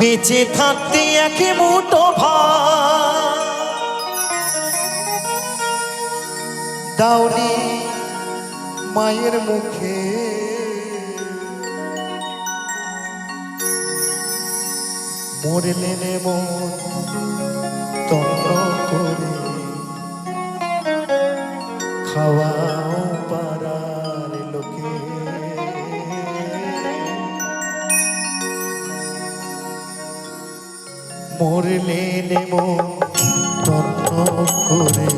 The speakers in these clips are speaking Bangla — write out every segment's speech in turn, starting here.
বেঁচে থাকতে এক মুঠো ভাত। দাউনি মায়ের মুখে। মরলে নেব তন্ত্র করে। খাওয়াও পাড়ার লোকে। মরলে নেব তন্ন করে।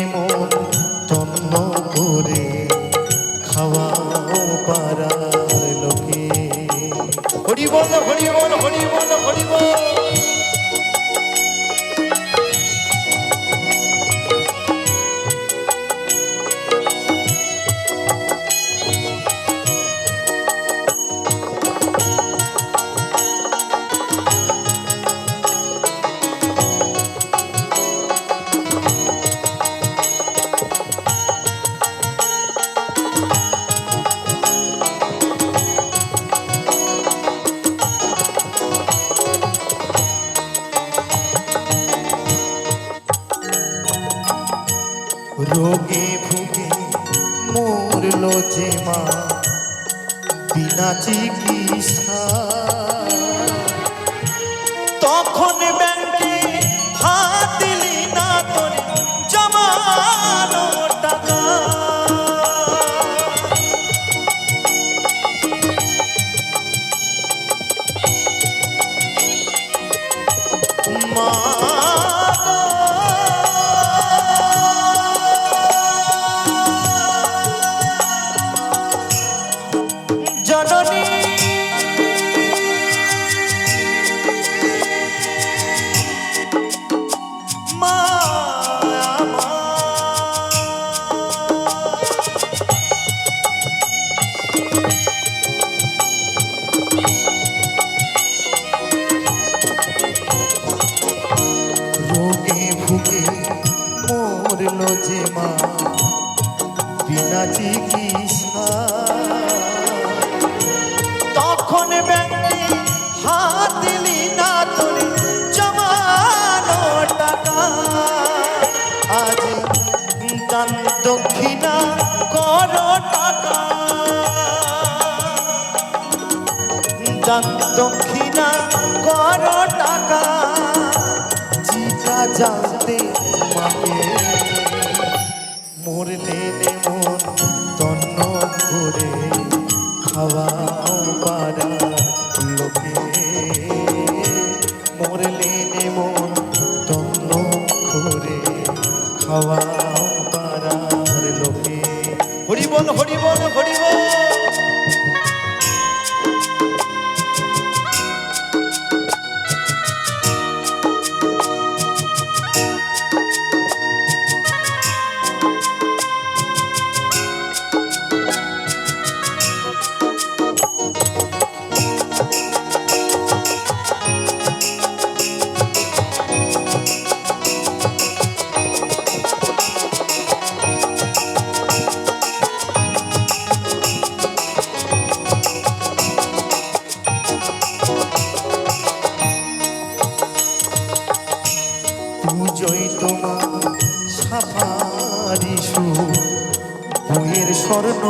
রোগে ভুগে মরলো যে মা বিনা চিকিৎসা তখন দক্ষিণা কর টাকা। দক্ষিণা কর টাকা। জিকা জানতে মাকে মরলে নে খাওয়াও পারার লোকে। হরিবল হরিবল হরি স্বর্ণ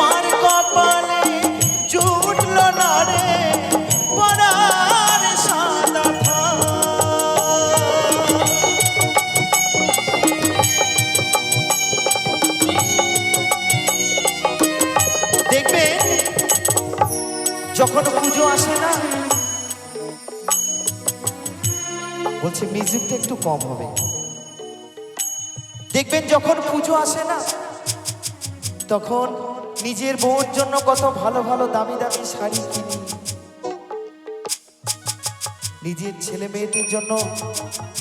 মার কপালে জুটল না রে, পরার দেখবে, যখন পুজো আসে না, বলছে, মিউজিকটা একটু কম হবে। দেখবেন যখন পুজো আসে না, তখন নিজের বউর জন্য কত ভালো ভালো দামি দামি শাড়ি কিনি। নিজের ছেলে মেয়েদের জন্য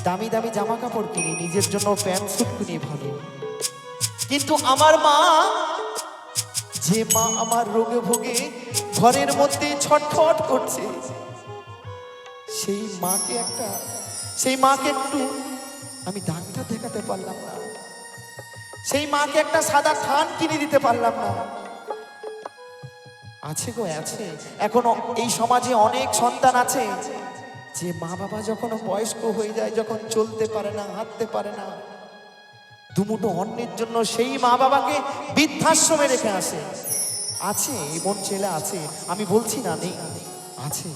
দামি দামি জামা কাপড় কিনি, নিজের জন্য প্যান্ট স্যুট কিনি ভালো। কিন্তু আমার মা, যে মা আমার রোগে ভোগে ঘরের মধ্যে ছটফট করছে, সেই মাকে একটা, সেই মাকে একটু আমি ডাক্তার দেখাতে পারলাম না। সেই মাকে একটা সাদা থান কিনে দিতে পারলাম না। আছে গো, আছে। এখনও এই সমাজে অনেক সন্তান আছে। যে মা বাবা যখন বয়স্ক হয়ে যায়, যখন চলতে পারে না, হাঁটতে পারে না দুমুটো অন্যের জন্য সেই মা বাবাকে বৃদ্ধাশ্রমে রেখে আসে। আছে এমন ছেলে আছে। আমি বলছি না, নেই। আছে।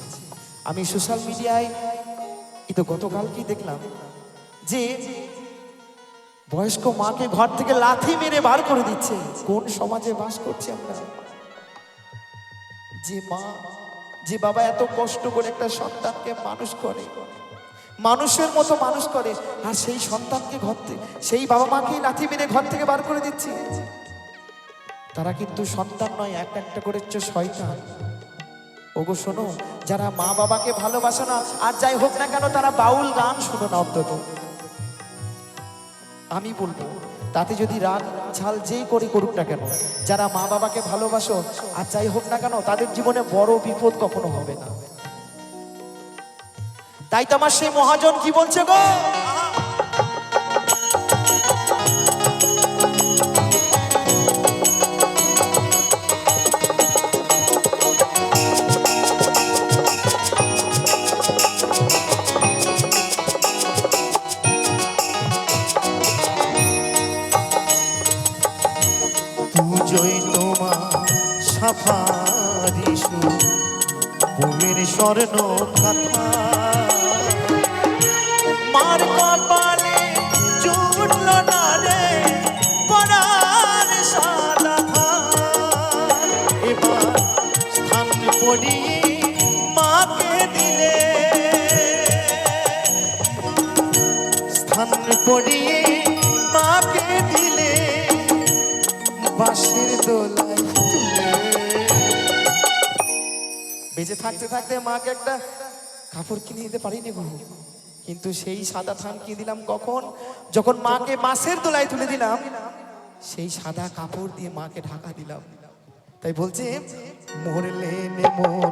আমি সোশ্যাল মিডিয়ায় এই তো গতকালকেই দেখলাম যে বয়স্ক মাকে ঘর থেকে লাথি মেরে বার করে দিচ্ছে। কোন সমাজে বাস করছি আমরা? যে মা, যে বাবা এত কষ্ট করে একটা সন্তানকে মানুষ করে, মানুষের মতো মানুষ করে, আর সেই সন্তানকে ঘর থেকে, সেই বাবা মাকে লাথি মেরে ঘর থেকে বার করে দিচ্ছে। তারা কিন্তু সন্তান নয় একটা একটা করে শয়তান। ওগো, শোনো, যারা মা বাবাকে ভালোবাসে না, আর যাই হোক না কেন, তারা বাউল গান শুনো না অন্তত। আমি বলব, তাতে যদি রাগ, ছাল যেই করে করুক না কেন, যারা মা বাবাকে ভালোবাসো, আর যাই হোক না কেন, তাদের জীবনে বড় বিপদ কখনো হবে না। তাই তো আমার সেই মহাজন কি বলছে গো? পুজোয় তোমার সাফারিসু ভূমির স্বর্ণ কথা মার কপালে জুটল না রে পড়ার সাদা এবার স্থান পড়িয়ে থাকতে থাকতে মাকে একটা কাপড় কিনে দিতে পারিনি গো। কিন্তু সেই সাদা থান কিনে দিলাম কখন? যখন মাকে মাসের দোলায় তুলে দিলাম, সেই সাদা কাপড় দিয়ে মাকে ঢাকা দিলাম। তাই বলছে, মরলে মন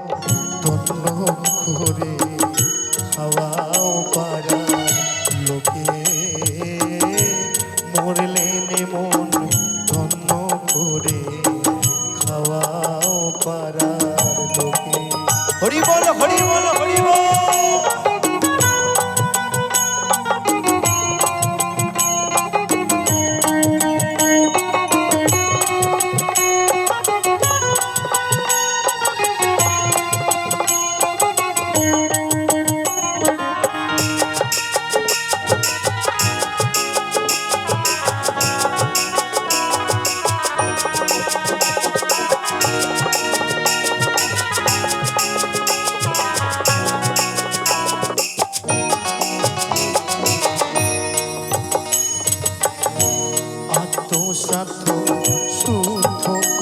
তন্ন করে হাওয়াও পারা হরি বল হরি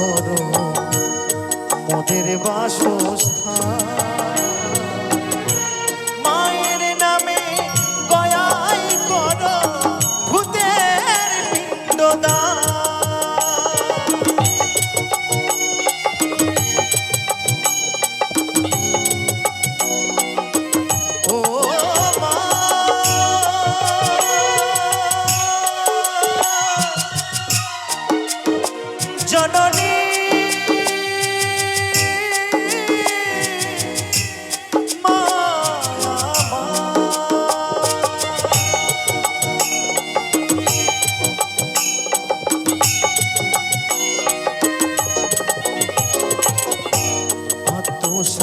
করো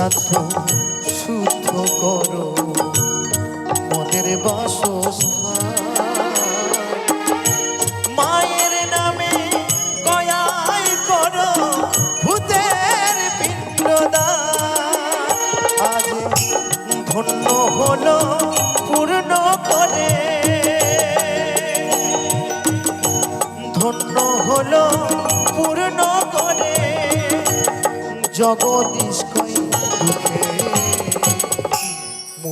সাধ্য, শুদ্ধ করো। মদের বাসস্থান। মায়ের নামে কয়ায় করো, ভূতের পিণ্ডদান। আজ ধন্য হলো, পূর্ণ করে। ধন্য হলো, পূর্ণ করে। জগদীশ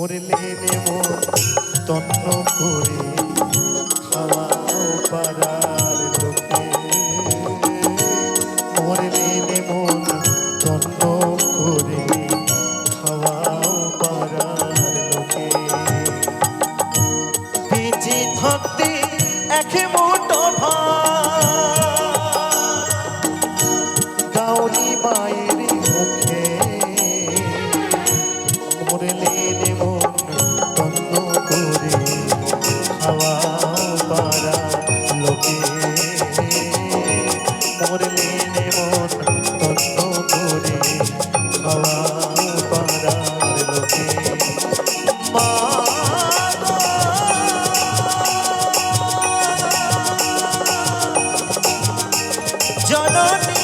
মরলে নেব তন্ন করে no